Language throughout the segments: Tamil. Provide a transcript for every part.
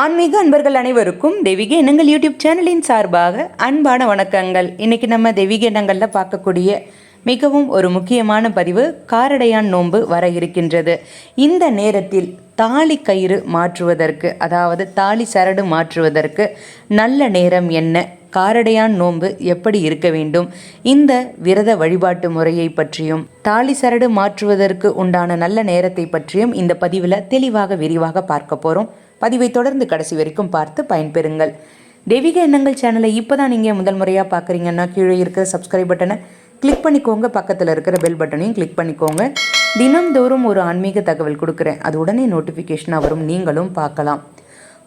ஆன்மீக அன்பர்கள் அனைவருக்கும் தெய்வீக எண்ணங்கள் யூடியூப் சேனலின் சார்பாக அன்பான வணக்கங்கள். இன்றைக்கி நம்ம தெய்வீக எண்ணங்களில் பார்க்கக்கூடிய மிகவும் ஒரு முக்கியமான பதிவு காரடையான் நோன்பு வர இருக்கின்றது. இந்த நேரத்தில் தாலி கயிறு மாற்றுவதற்கு அதாவது தாலி சரடு மாற்றுவதற்கு நல்ல நேரம் என்ன? காரடையான் நோன்பு எப்படி இருக்க வேண்டும்? இந்த விரத வழிபாட்டு முறையை பற்றியும் தாலி சரடு மாற்றுவதற்கு உண்டான நல்ல நேரத்தை பற்றியும் இந்த பதிவில் தெளிவாக விரிவாக பார்க்க போகிறோம் பதிவை தொடர்ந்து கடைசி வரைக்கும் பார்த்து பயன்பெறுங்கள். தெய்வீக எண்ணங்கள் சேனலை இப்போ தான் நீங்கள் முதல் முறையாக பார்க்குறீங்கன்னா கீழே இருக்கிற சப்ஸ்கிரைப் பட்டனை கிளிக் பண்ணிக்கோங்க. பக்கத்தில் இருக்கிற பெல் பட்டனையும் கிளிக் பண்ணிக்கோங்க. தினம்தோறும் ஒரு ஆன்மீக தகவல் கொடுக்குறேன். அது உடனே நோட்டிஃபிகேஷனாக வரும். நீங்களும் பார்க்கலாம்.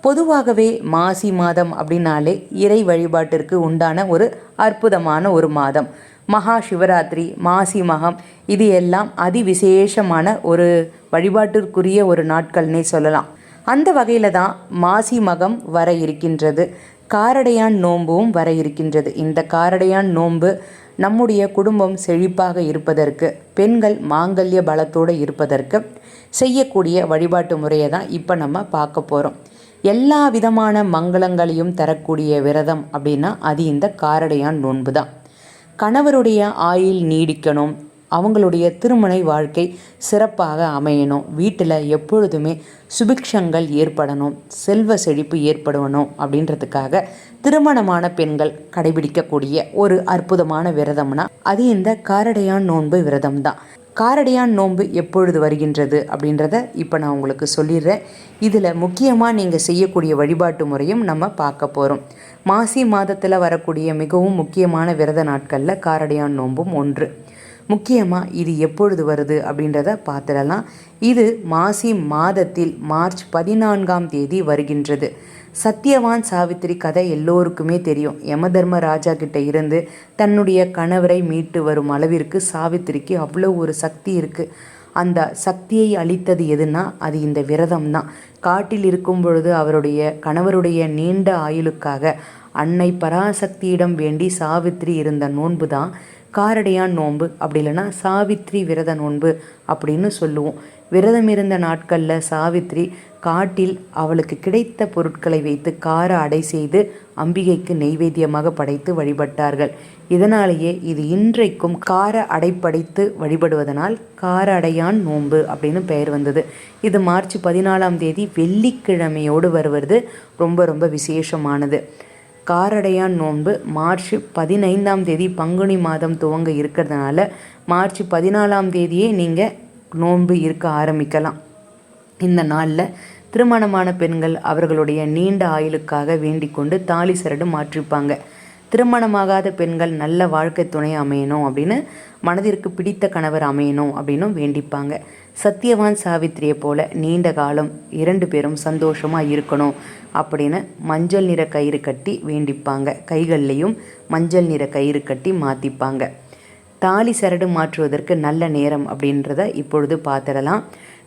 பொதுவாகவே மாசி மாதம் அப்படின்னாலே இறை வழிபாட்டிற்கு உண்டான ஒரு அற்புதமான ஒரு மாதம். மகா சிவராத்திரி மாசி மகம் இது எல்லாம் அதிவிசேஷமான ஒரு வழிபாட்டிற்குரிய ஒரு நாட்கள்னே சொல்லலாம். அந்த வகையில் தான் மாசி மகம் வர இருக்கின்றது. காரடையான் நோன்பும் வர இருக்கின்றது. இந்த காரடையான் நோன்பு நம்முடைய குடும்பம் செழிப்பாக இருப்பதற்கு பெண்கள் மாங்கல்ய பலத்தோடு இருப்பதற்கு செய்யக்கூடிய வழிபாட்டு முறையை தான் இப்போ நம்ம பார்க்க போகிறோம் எல்லா விதமான மங்களங்களையும் தரக்கூடிய விரதம் அப்படின்னா அது இந்த காரடையான் நோன்பு தான். கணவருடைய ஆயுள் நீடிக்கணும் அவங்களுடைய திருமண வாழ்க்கை சிறப்பாக அமையணும். வீட்டில் எப்பொழுதுமே சுபிக்ஷங்கள் ஏற்படணும். செல்வ செழிப்பு ஏற்படணும் அப்படின்றதுக்காக திருமணமான பெண்கள் கடைபிடிக்கக்கூடிய ஒரு அற்புதமான விரதம்னா அது இந்த காரடையான் நோன்பு விரதம் தான் காரடையான் நோன்பு எப்பொழுது வருகின்றது அப்படின்றத இப்போ நான் உங்களுக்கு சொல்லிடுறேன். இதில் முக்கியமாக நீங்கள் செய்யக்கூடிய வழிபாட்டு முறையும் நம்ம பார்க்க போகிறோம் மாசி மாதத்தில் வரக்கூடிய மிகவும் முக்கியமான விரத நாட்களில் காரடையான் நோன்பும் ஒன்று. முக்கியமாக இது எப்பொழுது வருது அப்படின்றத பார்த்துடலாம். இது மாசி மாதத்தில் மார்ச் பதினான்காம் தேதி வருகின்றது. சத்தியவான் சாவித்திரி கதை எல்லோருக்குமே தெரியும். யமதர்ம ராஜா கிட்ட இருந்து தன்னுடைய கணவரை மீட்டு வரும் அளவிற்கு சாவித்திரிக்கு அவ்வளோ ஒரு சக்தி இருக்குது அந்த சக்தியை அளித்தது எதுனா அது இந்த விரதம் தான் காட்டில் இருக்கும் பொழுது அவருடைய கணவருடைய நீண்ட ஆயுளுக்காக அன்னை பராசக்தியிடம் வேண்டி சாவித்திரி இருந்த நோன்பு தான் காரடையான் நோன்பு. அப்படி இல்லைன்னா சாவித்ரி விரத நோன்பு அப்படின்னு சொல்லுவோம். விரதம் இருந்த நாட்களில் சாவித்ரி காட்டில் அவளுக்கு கிடைத்த பொருட்களை வைத்து கார அடை செய்து அம்பிகைக்கு நெய்வேத்தியமாக படைத்து வழிபட்டார்கள். இதனாலேயே இது இன்றைக்கும் கார அடைப்படைத்து வழிபடுவதனால் கார அடையான் நோன்பு அப்படின்னு பெயர் வந்தது. இது மார்ச் பதினாலாம் தேதி வெள்ளிக்கிழமையோடு வருவது ரொம்ப ரொம்ப விசேஷமானது. காரடையான் நோன்பு மார்ச் பதினைந்தாம் தேதி பங்குனி மாதம் துவங்க இருக்கிறதுனால மார்ச் பதினாலாம் தேதியே நீங்கள் நோன்பு இருக்க ஆரம்பிக்கலாம். இந்த நாளில் திருமணமான பெண்கள் அவர்களுடைய நீண்ட ஆயுளுக்காக வேண்டிக் கொண்டு தாலி சரடு மாற்றிப்பாங்க. திருமணமாகாத பெண்கள் நல்ல வாழ்க்கை துணை அமையணும் அப்படின்னு மனதிற்கு பிடித்த கணவர் அமையணும் அப்படின்னும் வேண்டிப்பாங்க. சத்தியவான் சாவித்திரியை போல நீண்ட காலம் இரண்டு பேரும் சந்தோஷமாக இருக்கணும் அப்படின்னு மஞ்சள் நிற கயிறு கட்டி வேண்டிப்பாங்க. கைகள்லேயும் மஞ்சள் நிற கயிறு கட்டி மாற்றிப்பாங்க தாலி சரடு மாற்றுவதற்கு நல்ல நேரம் அப்படின்றத இப்பொழுது பார்த்துடலாம்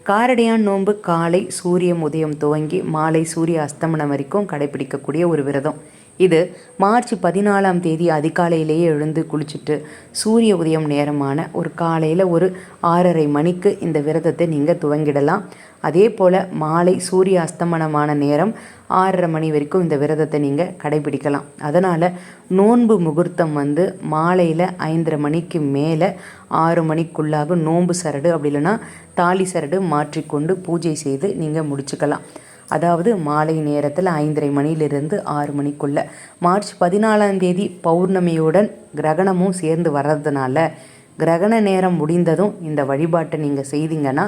காரடையான் நோன்பு காலை சூரியன் உதயம் துவங்கி மாலை சூரிய அஸ்தமனம் வரைக்கும் கடைபிடிக்கக்கூடிய ஒரு விரதம். இது மார்ச் பதினாலாம் தேதி அதிகாலையிலேயே எழுந்து குளிச்சுட்டு சூரிய உதயம் நேரமான ஒரு காலையில் ஒரு ஆறரை மணிக்கு இந்த விரதத்தை நீங்கள் துவங்கிடலாம். அதே போல் மாலை சூரிய அஸ்தமனமான நேரம் ஆறரை மணி வரைக்கும் இந்த விரதத்தை நீங்கள் கடைபிடிக்கலாம். அதனால் நோன்பு முகூர்த்தம் வந்து மாலையில் ஐந்தரை மணிக்கு மேலே ஆறு மணிக்குள்ளாக நோன்பு சரடு அப்படி இல்லைன்னா தாலி சரடு மாற்றிக்கொண்டு பூஜை செய்து நீங்கள் முடிச்சுக்கலாம். அதாவது மாலை நேரத்தில் ஐந்தரை மணியிலிருந்து ஆறு மணிக்குள்ள. மார்ச் பதினாலாம் தேதி பௌர்ணமியுடன் கிரகணமும் சேர்ந்து வர்றதுனால கிரகண நேரம் முடிந்ததும் இந்த வழிபாட்டை நீங்கள் செய்தீங்கன்னா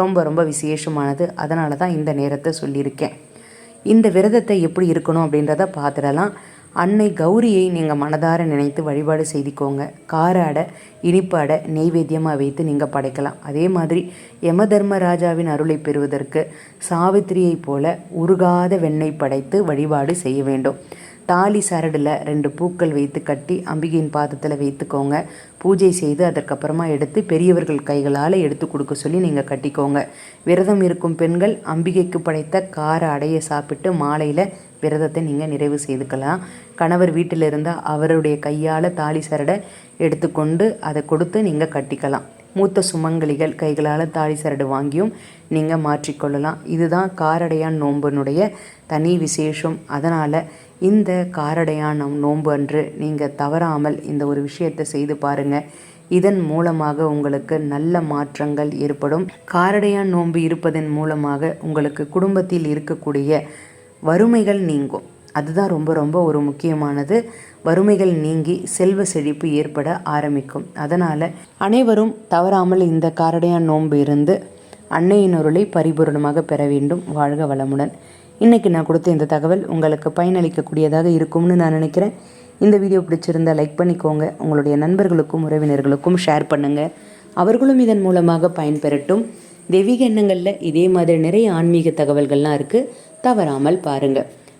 ரொம்ப ரொம்ப விசேஷமானது. அதனால தான் இந்த நேரத்தை சொல்லியிருக்கேன். இந்த விரதத்தை எப்படி இருக்கணும் அப்படின்றத பார்த்துடலாம். அன்னை கௌரியை நீங்கள் மனதார நினைத்து வழிபாடு செய்திக்கோங்க. கார இனிப்பாட நெய்வேத்தியமாக வைத்து நீங்கள் படைக்கலாம். அதே மாதிரி யம தர்மராஜாவின் அருளை பெறுவதற்கு சாவித்திரியைப் போல உருகாத வெண்ணெய் படைத்து வழிபாடு செய்ய வேண்டும். தாலி சரடில் ரெண்டு பூக்கள் வைத்து கட்டி அம்பிகையின் பாதத்தில் வைத்துக்கோங்க. பூஜை செய்து அதற்கப்புறமா எடுத்து பெரியவர்கள் கைகளால் எடுத்து கொடுக்க சொல்லி நீங்கள் கட்டிக்கோங்க. விரதம் இருக்கும் பெண்கள் அம்பிகைக்கு படைத்த கார அடைய சாப்பிட்டு மாலையில் விரதத்தை நீங்கள் நிறைவு செய்துக்கலாம். கணவர் வீட்டில் இருந்தால் அவருடைய கையால் தாலி சரடை எடுத்துக்கொண்டு அதை கொடுத்து நீங்கள் கட்டிக்கலாம். மூத்த சுமங்கலிகள் கைகளால் தாலி சரடு வாங்கியும் நீங்கள் மாற்றிக்கொள்ளலாம். இதுதான் காரடையான் நோன்பனுடைய தனி விசேஷம். அதனால் இந்த காரடையான் நம் நோன்பு அன்று நீங்கள் தவறாமல் இந்த ஒரு விஷயத்தை செய்து பாருங்கள் இதன் மூலமாக உங்களுக்கு நல்ல மாற்றங்கள் ஏற்படும். காரடையான் நோன்பு இருப்பதன் மூலமாக உங்களுக்கு குடும்பத்தில் இருக்கக்கூடிய வறுமைகள் நீங்கும். அதுதான் ரொம்ப ரொம்ப ஒரு முக்கியமானது. வறுமைகள் நீங்கி செல்வ செழிப்பு ஏற்பட ஆரம்பிக்கும். அதனால் அனைவரும் தவறாமல் இந்த காரடையான் நோன்பு இருந்து அன்னையின் அருளை பரிபூரணமாக பெற வேண்டும். வாழ்க வளமுடன். இன்றைக்கி நான் கொடுத்த இந்த தகவல் உங்களுக்கு பயனளிக்கக்கூடியதாக இருக்கும்னு நான் நினைக்கிறேன். இந்த வீடியோ பிடிச்சிருந்தா லைக் பண்ணிக்கோங்க. உங்களுடைய நண்பர்களுக்கும் உறவினர்களுக்கும் ஷேர் பண்ணுங்கள் அவர்களும் இதன் மூலமாக பயன்பெறட்டும். தெய்வீக எண்ணங்களில் இதே மாதிரி நிறைய ஆன்மீக தகவல்கள்லாம் இருக்குது தவறாமல் பாருங்கள்